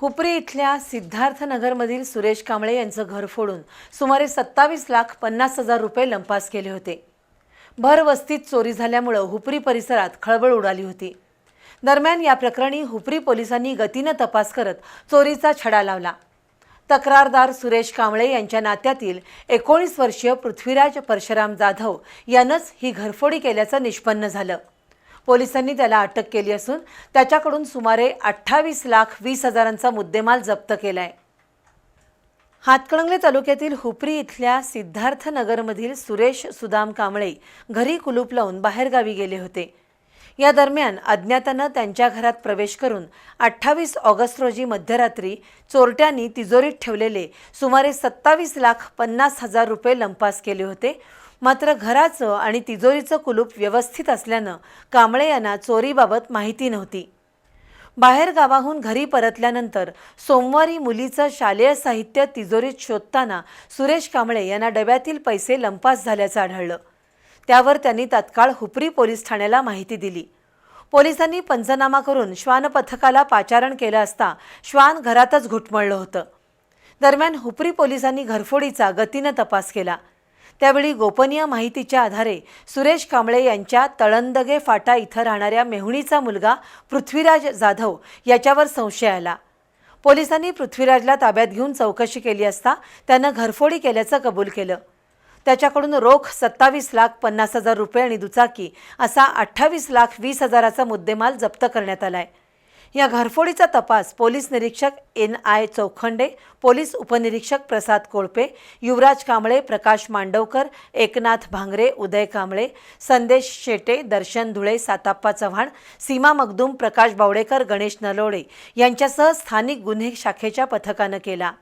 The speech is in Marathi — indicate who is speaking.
Speaker 1: हुपरी इथल्या सिद्धार्थनगरमधील सुरेश कांबळे यांचं घर फोडून सुमारे सत्तावीस लाख पन्नास हजार रुपये लंपास केले होते. भर वस्तीत चोरी झाल्यामुळं हुपरी परिसरात खळबळ उडाली होती. दरम्यान या प्रकरणी हुपरी पोलिसांनी गतीनं तपास करत चोरीचा छडा लावला. तक्रारदार सुरेश कांबळे यांच्या नात्यातील एकोणीस वर्षीय पृथ्वीराज परशुराम जाधव यानंच ही घरफोडी केल्याचं निष्पन्न झालं. पोलिसांनी त्याला अटक केली असून त्याच्याकडून सुमारे अठ्ठावीस लाख वीस हजारांचा मुद्देमाल जप्त केला आहे हातकणंगले तालुक्यातील हुपरी इथल्या सिद्धार्थनगरमधील सुरेश सुदाम कांबळे घरी कुलूप लावून बाहेरगावी गेले होते. या दरम्यान अज्ञातानं त्यांच्या घरात प्रवेश करून अठ्ठावीस ऑगस्ट रोजी मध्यरात्री चोरट्यांनी तिजोरीत ठेवलेले सुमारे सत्तावीस लाख पन्नास हजार रुपये लंपास केले होते. मात्र घराचं आणि तिजोरीचं कुलूप व्यवस्थित असल्यानं कांबळे यांना चोरीबाबत माहिती नव्हती. बाहेर गावाहून घरी परतल्यानंतर सोमवारी मुलीचं शालेय साहित्य तिजोरीत शोधताना सुरेश कांबळे यांना डब्यातील पैसे लंपास झाल्याचं आढळलं. त्यावर त्यांनी तत्काळ हुपरी पोलीस ठाण्याला माहिती दिली. पोलिसांनी पंचनामा करून श्वान पथकाला पाचारण केलं असता श्वान घरातच घुटमळलं होतं. दरम्यान हुपरी पोलिसांनी घरफोडीचा गतीनं तपास केला. त्यावेळी गोपनीय माहितीच्या आधारे सुरेश कांबळे यांच्या तळंदगे फाटा इथं राहणाऱ्या मेहुणीचा मुलगा पृथ्वीराज जाधव याच्यावर संशय आला. पोलिसांनी पृथ्वीराजला ताब्यात घेऊन चौकशी केली असता त्यानं घरफोडी केल्याचं कबूल केलं. त्याच्याकडून रोख सत्तावीस लाख पन्नास हजार रुपये आणि दुचाकी असा अठ्ठावीस लाख वीस हजाराचा मुद्देमाल जप्त करण्यात आला आहे या घरफोडीचा तपास पोलीस निरीक्षक एन आय चौखंडे पोलीस उपनिरीक्षक प्रसाद कोळपे युवराज कांबळे प्रकाश मांडवकर एकनाथ भांगरे उदय कांबळे संदेश शेटे दर्शन धुळे साताप्पा चव्हाण सीमा मगदूम प्रकाश बावडेकर गणेश नलोडे यांच्यासह स्थानिक गुन्हे शाखेच्या पथकानं केला.